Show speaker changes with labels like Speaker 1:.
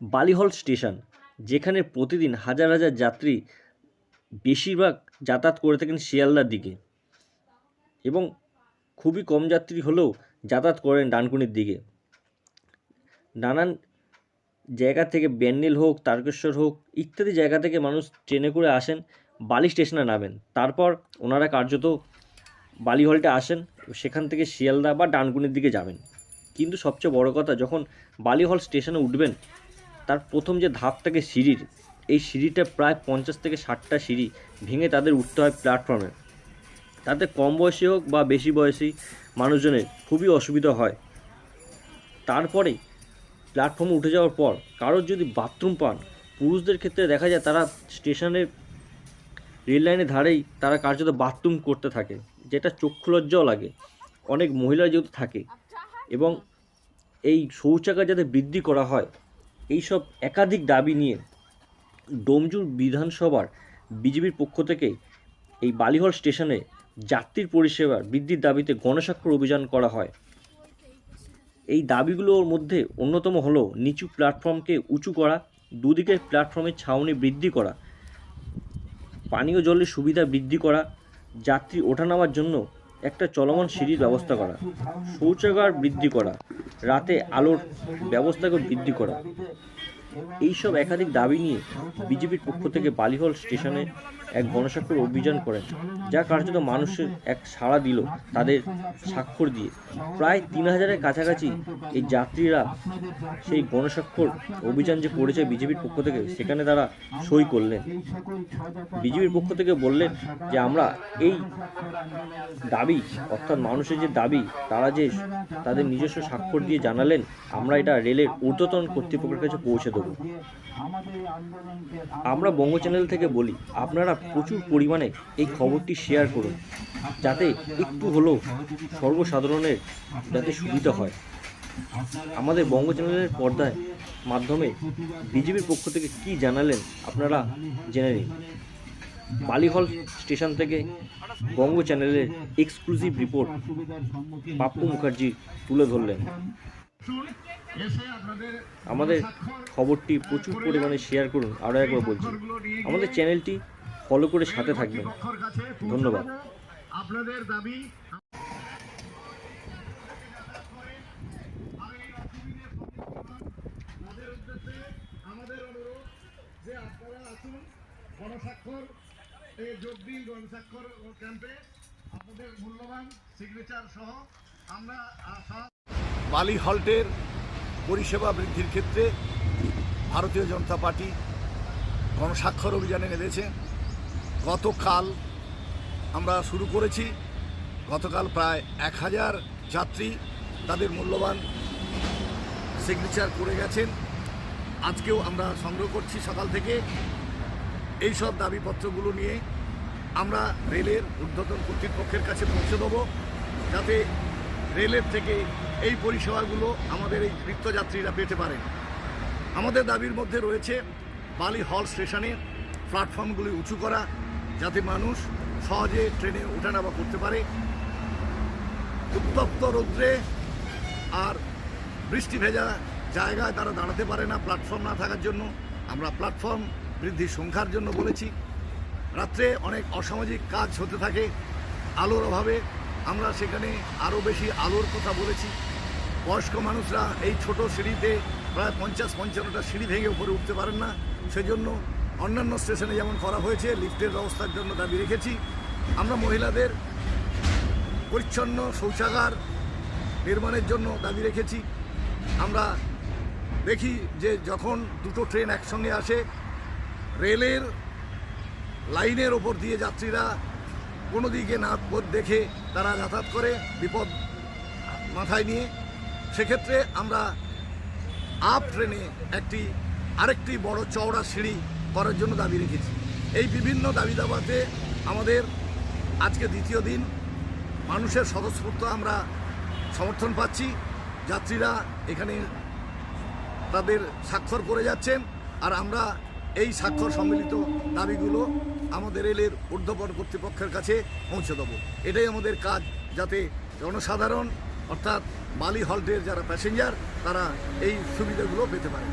Speaker 1: বালিহল station, যেখানে প্রতিদিন হাজার হাজার যাত্রী বেশিরভাগ যাতায়াত করে থাকেন শিয়ালদার দিকে এবং খুবই কম যাত্রী হলেও যাতায়াত করেন ডানকুনির দিকে। নানান জায়গা থেকে ব্যান্ডেল হোক, তারকেশ্বর হোক, ইত্যাদি জায়গা থেকে মানুষ ট্রেনে করে আসেন, বালি স্টেশনে নামেন। তারপর ওনারা কার্যত বালিহলটে আসেন, সেখান থেকে শিয়ালদা বা ডানকুনির দিকে যাবেন। কিন্তু সবচেয়ে বড় কথা, যখন বালি হল স্টেশনে উঠবেন তার প্রথম যে ধাপ থাকে সিঁড়ির, এই সিঁড়িটা প্রায় পঞ্চাশ থেকে ষাটটা সিঁড়ি ভেঙে তাদের উঠতে হয় প্ল্যাটফর্মে তাতে কম বয়সী হোক বা বেশি বয়সী মানুষজনের খুবই অসুবিধা হয়। তারপরে প্ল্যাটফর্মে উঠে যাওয়ার পর কারোর যদি বাথরুম পান, পুরুষদের ক্ষেত্রে দেখা যায় তারা স্টেশনের রেল লাইনের ধারেই তারা কার্যত বাথরুম করতে থাকে, যেটা চক্ষুলজ্জাও লাগে। অনেক মহিলা যেহেতু থাকে এবং এই শৌচাগার যাতে বৃদ্ধি করা হয় এইসব একাধিক দাবি নিয়ে ডোমজুর বিধানসভার বিজেপির পক্ষ থেকে এই বালিহল স্টেশনে যাত্রীর পরিষেবার বৃদ্ধির দাবিতে গণস্বাক্ষর অভিযান করা হয়। এই দাবিগুলোর মধ্যে অন্যতম হলো নিচু প্ল্যাটফর্মকে উঁচু করা, দুদিকের প্ল্যাটফর্মের ছাউনি বৃদ্ধি করা, পানীয় জলের সুবিধা বৃদ্ধি করা, যাত্রী ওঠানামার জন্য একটা চলমান সিঁড়ির ব্যবস্থা করা, শৌচাগার বৃদ্ধি করা, রাতে আলোর ব্যবস্থাকে বৃদ্ধি করা। এইসব একাধিক দাবি নিয়ে বিজেপির পক্ষ থেকে বালিহল স্টেশনে এক গণস্বাক্ষর অভিযান করেন, যা কার্যত মানুষের এক সাড়া দিল তাদের স্বাক্ষর দিয়ে। প্রায় তিন হাজারের কাছাকাছি এই যাত্রীরা সেই গণস্বাক্ষর অভিযান যে করেছে বিজেপির পক্ষ থেকে, সেখানে তারা সই করলেন। বিজেপির পক্ষ থেকে বললেন যে, আমরা এই দাবি, অর্থাৎ মানুষের যে দাবি, তারা যে তাদের নিজস্ব স্বাক্ষর দিয়ে জানালেন, আমরা এটা রেলের ঊর্ধ্বতন কর্তৃপক্ষের কাছে পৌঁছে দেবো। আমরা বঙ্গ চ্যানেল থেকে বলি, আপনারা প্রচুর পরিমাণে এই খবরটি শেয়ার করুন, যাতে একটু হলেও সর্বসাধারণের যাতে সুবিধা হয়। আমাদের বঙ্গ চ্যানেলের পর্দায় মাধ্যমে বিজেপির পক্ষ থেকে কি জানালেন আপনারা জেনে নিন। বালিহল স্টেশন থেকে বঙ্গ চ্যানেলের এক্সক্লুসিভ রিপোর্ট পাপ্পু মুখার্জি তুলে ধরলেন। আমাদের খবরটি প্রচুর পরিমাণে শেয়ার করুন। আরও একবার বলছি, আমাদের চ্যানেলটি ফলো করে সাথে থাকবেন। ধন্যবাদ।
Speaker 2: আপনাদের দাবি আমাদের অনুরোধ যে আপনারা আসুন গণস্বাক্ষর এ যোগ দিন গণস্বাক্ষর ক্যাম্পে। আপনাদের মূল্যবান সিগনেচার সহ আমরা আশা
Speaker 3: বালি হল্টের পরিষেবা বৃদ্ধির ক্ষেত্রে ভারতীয় জনতা পার্টি গণস্বাক্ষর অভিযানে নেমেছে। গতকাল আমরা শুরু করেছি। গতকাল প্রায় এক হাজার যাত্রী তাদের মূল্যবান সিগনেচার করে গেছেন। আজকেও আমরা সংগ্রহ করছি সকাল থেকে। এই সব দাবিপত্রগুলো নিয়ে আমরা রেলের ঊর্ধ্বতন কর্তৃপক্ষের কাছে পৌঁছে দেবো, যাতে রেলের থেকে এই পরিষেবাগুলো আমাদের এই নিত্যযাত্রীরা পেতে পারেন। আমাদের দাবির মধ্যে রয়েছে বালি হল স্টেশনে প্ল্যাটফর্মগুলি উঁচু করা যাতে মানুষ সহজে ট্রেনে ওঠানামা করতে পারে। উত্তপ্ত রৌদ্রে আর বৃষ্টি ভেজা জায়গায় তারা দাঁড়াতে পারে না প্ল্যাটফর্ম না থাকার জন্য। আমরা প্ল্যাটফর্ম বৃদ্ধির সংখ্যার জন্য বলেছি। রাত্রে অনেক অসামাজিক কাজ হতে থাকে। আলোর অভাবে আমরা সেখানে আরও বেশি আলোর কথা বলেছি। বয়স্ক মানুষরা এই ছোট সিঁড়িতে প্রায় পঞ্চাশ পঞ্চান্নটা সিঁড়ি ভেঙে উপরে উঠতে পারেন না। সেজন্য অন্যান্য স্টেশনে যেমন করা হয়েছে, লিফটের ব্যবস্থার জন্য দাবি রেখেছি। আমরা মহিলাদের পরিচ্ছন্ন, শৌচাগার নির্মাণের জন্য দাবি রেখেছি। আমরা দেখি যে যখন দুটো ট্রেন একসঙ্গে আসে, রেলের লাইনের ওপর দিয়ে যাত্রীরা কোনো দিকে না দেখে তারা যাতায়াত করে বিপদ মাথায় নিয়ে। সেক্ষেত্রে আমরা আপ ট্রেনে একটি, আরেকটি বড় চওড়া সিঁড়ি করার জন্য দাবি রেখেছি। এই বিভিন্ন দাবি দাবাতে আমাদের আজকে দ্বিতীয় দিন মানুষের স্বতঃস্ফূর্ত আমরা সমর্থন পাচ্ছি। যাত্রীরা এখানে তাদের স্বাক্ষর করে যাচ্ছেন আর আমরা এই স্বাক্ষর সম্মিলিত দাবিগুলো আমাদের রেলের ঊর্ধ্বতন কর্তৃপক্ষের কাছে পৌঁছে দেবো। এটাই আমাদের কাজ যাতে জনসাধারণ অর্থাৎ বালি হল্টের যারা প্যাসেঞ্জার তারা এই সুবিধাগুলো পেতে পারে।